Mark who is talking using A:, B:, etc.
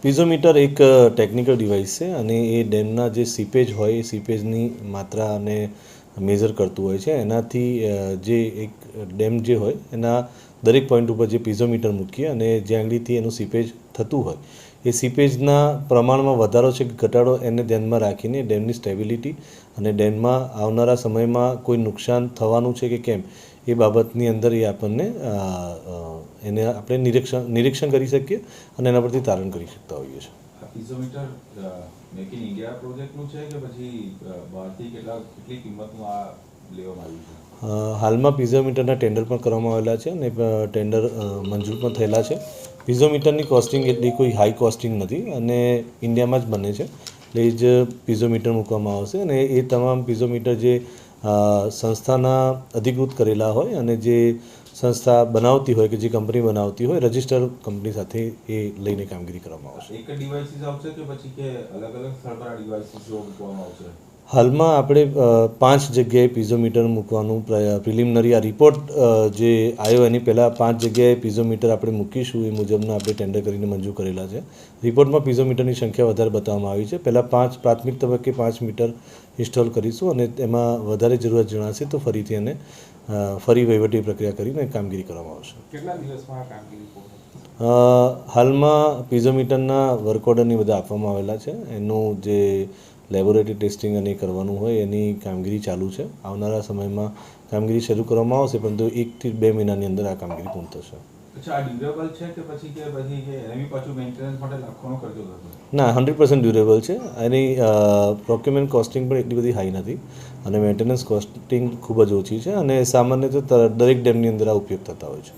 A: પીઝોમીટર એક technical device છે અને એ ડેમના જે સીપેજ હોય એ સીપેજની માત્રાને મેઝર કરતું હોય છે. એનાથી જે એક ડેમ જે હોય, એના દરેક પોઈન્ટ ઉપર જે પીઝોમીટર મૂકીએ અને જ્યાં આંગળીથી એનું સીપેજ થતું હોય, એ સીપેજના પ્રમાણમાં વધારો છે કે ઘટાડો એને ધ્યાનમાં રાખીને ડેમની સ્ટેબિલિટી અને ડેમમાં આવનારા સમયમાં કોઈ નુકસાન થવાનું છે કે કેમ, એ બાબતની અંદર એ આપણને એને આપણે નિરીક્ષણ નિરીક્ષણ કરી શકીએ અને એના પરથી તારણ કરી શકતા હોઈએ છીએ.
B: પીઝોમીટર મેક ઇન ઇન્ડિયા પ્રોજેક્ટનું છે કે પછી બહારથી કેટલા, કેટલી કિંમતનું આ લેવામાં આવ્યું છે?
A: હાલમાં પીઝોમીટરના ટેન્ડર પણ કરવામાં આવેલા છે અને ટેન્ડર મંજૂર પણ થયેલા છે. પીઝોમીટરની કોસ્ટિંગ એટલી કોઈ હાઈ કોસ્ટિંગ નથી અને ઇન્ડિયામાં જ બને છે. એટલે જ પીઝોમીટર મૂકવામાં આવશે અને એ તમામ પીઝોમીટર જે સંસ્થાના અધિકૃત કરેલા હોય અને જે સંસ્થા બનાવતી હોય કે જે કંપની બનાવતી હોય, રજિસ્ટર કંપની સાથે એ લઈને કામગીરી કરવામાં આવશે.
B: એક ડિવાઇસીસ આવશે કે પછી કે અલગ અલગ સ્થળ પર ડિવાઇસીસ મૂકવામાં આવશે?
A: હાલમાં આપણે પાંચ જગ્યાએ પીઝોમીટર મૂકવાનું પ્રિલિમિનરી આ રિપોર્ટ જે આવ્યો એની પહેલાં પાંચ જગ્યાએ પીઝોમીટર આપણે મૂકીશું એ મુજબના આપણે ટેન્ડર કરીને મંજૂર કરેલા છે. રિપોર્ટમાં પીઝોમીટરની સંખ્યા વધારે બતાવવામાં આવી છે. પહેલાં પાંચ પ્રાથમિક તબક્કે પાંચ મીટર ઇન્સ્ટોલ કરીશું અને એમાં વધારે જરૂરત જણાશે તો ફરીથી એને ફરી વહીવટી પ્રક્રિયા કરીને કામગીરી કરવામાં આવશે.
B: કેટલા દિવસમાં કામગીરી
A: હાલમાં પીઝોમીટરના વર્ક ઓર્ડરની બધા આપવામાં આવેલા છે. એનું જે લેબોરેટરી ટેસ્ટિંગ અને કરવાનું હોય એની કામગીરી ચાલુ છે. આવનારા સમયમાં કામગીરી શરૂ કરવામાં આવશે પરંતુ એકથી બે મહિનાની અંદર આ કામગીરી પૂર્ણ થશે. ના હંડ્રેડ પર્સન્ટ ડ્યુરેબલ છે. એની પ્રોક્યુમેન્ટ કોસ્ટિંગ પણ એટલી બધી હાઈ નથી અને મેન્ટેનન્સ કોસ્ટિંગ ખૂબ જ ઓછી છે અને સામાન્ય તો દરેક ડેમની અંદર આ ઉપયોગ થતા હોય છે.